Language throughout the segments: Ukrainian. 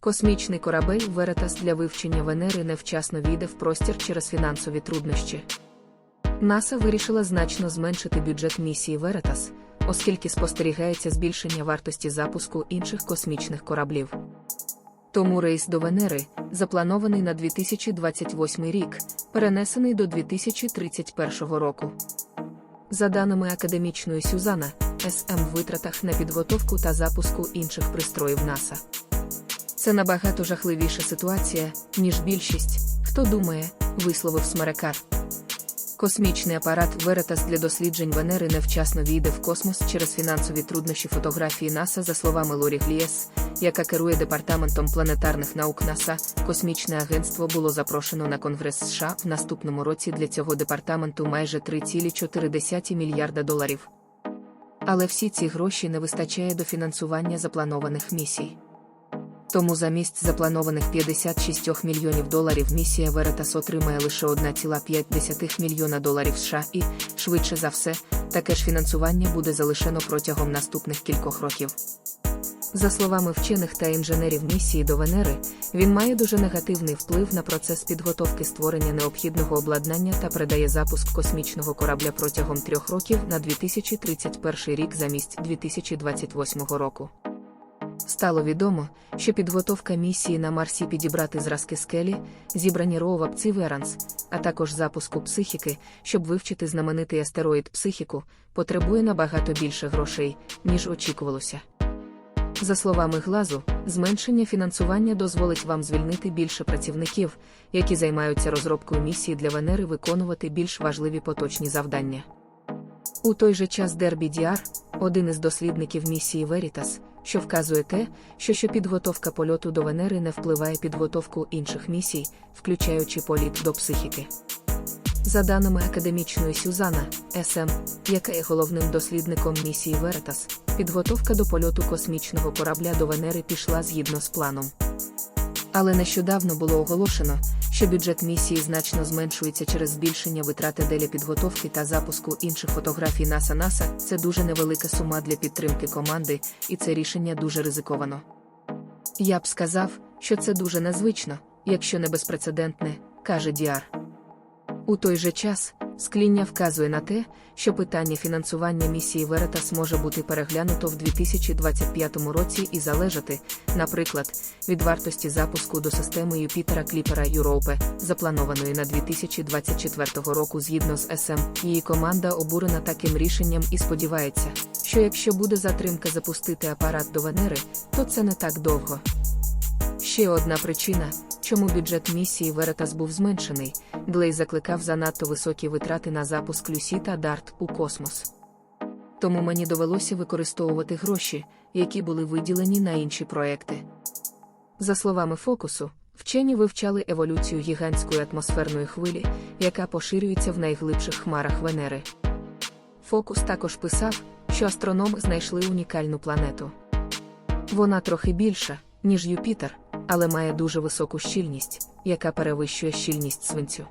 Космічний корабель Веретас для вивчення Венери невчасно війде в простір через фінансові труднощі. НАСА вирішила значно зменшити бюджет місії Веретас, оскільки спостерігається збільшення вартості запуску інших космічних кораблів. Тому рейс до Венери, запланований на 2028 рік, перенесений до 2031 року. За даними академічної Сюзана, СМ в витратах на підготовку та запуску інших пристроїв НАСА. Це набагато жахливіша ситуація, ніж більшість, хто думає, висловив Смерекар. Космічний апарат Веретас для досліджень Венери невчасно війде в космос через фінансові труднощі фотографії НАСА, за словами Лорі Глієс, яка керує департаментом планетарних наук НАСА. Космічне агентство було запрошено на Конгрес США в наступному році для цього департаменту майже 3,4 мільярда доларів. Але всі ці гроші не вистачає до фінансування запланованих місій. Тому замість запланованих 56 мільйонів доларів місія Веретас отримає лише 1,5 мільйона доларів США і, швидше за все, таке ж фінансування буде залишено протягом наступних кількох років. За словами вчених та інженерів місії до Венери, він має дуже негативний вплив на процес підготовки створення необхідного обладнання та передає запуск космічного корабля протягом трьох років на 2031 рік замість 2028 року. Стало відомо, що підготовка місії на Марсі підібрати зразки скелі, зібрані роовапці Веранс, а також запуску психіки, щоб вивчити знаменитий астероїд психіку, потребує набагато більше грошей, ніж очікувалося. За словами Глазу, зменшення фінансування дозволить вам звільнити більше працівників, які займаються розробкою місії для Венери виконувати більш важливі поточні завдання. У той же час Дербі Діар, один із дослідників місії Верітас, що вказує те, що, що підготовка польоту до Венери не впливає підготовку інших місій, включаючи політ до психіки. За даними академічної Сюзана, СМ, яка є головним дослідником місії Веретас, підготовка до польоту космічного корабля до Венери пішла згідно з планом. Але нещодавно було оголошено, що бюджет місії значно зменшується через збільшення витрати для підготовки та запуску інших фотографій НАСА НАСА. Це дуже невелика сума для підтримки команди, і це рішення дуже ризиковано. Я б сказав, що це дуже незвично, якщо не безпрецедентне, каже Діар. У той же час, скління вказує на те, що питання фінансування місії Веретас може бути переглянуто в 2025 році і залежати, наприклад, від вартості запуску до системи Юпітера Кліпера Юропе, запланованої на 2024 року згідно з СМ. Її команда обурена таким рішенням і сподівається, що якщо буде затримка запустити апарат до Венери, то це не так довго. Ще одна причина, чому бюджет місії Веретас був зменшений, Глей закликав занадто високі витрати на запуск Люсі та Дарт у космос. Тому мені довелося використовувати гроші, які були виділені на інші проекти. За словами фокусу, вчені вивчали еволюцію гігантської атмосферної хвилі, яка поширюється в найглибших хмарах Венери. Фокус також писав, що астрономи знайшли унікальну планету. Вона трохи більша, ніж Юпітер, але має дуже високу щільність, яка перевищує щільність свинцю.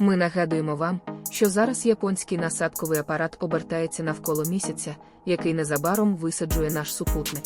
Ми нагадуємо вам, що зараз японський насадковий апарат обертається навколо місяця, який незабаром висаджує наш супутник.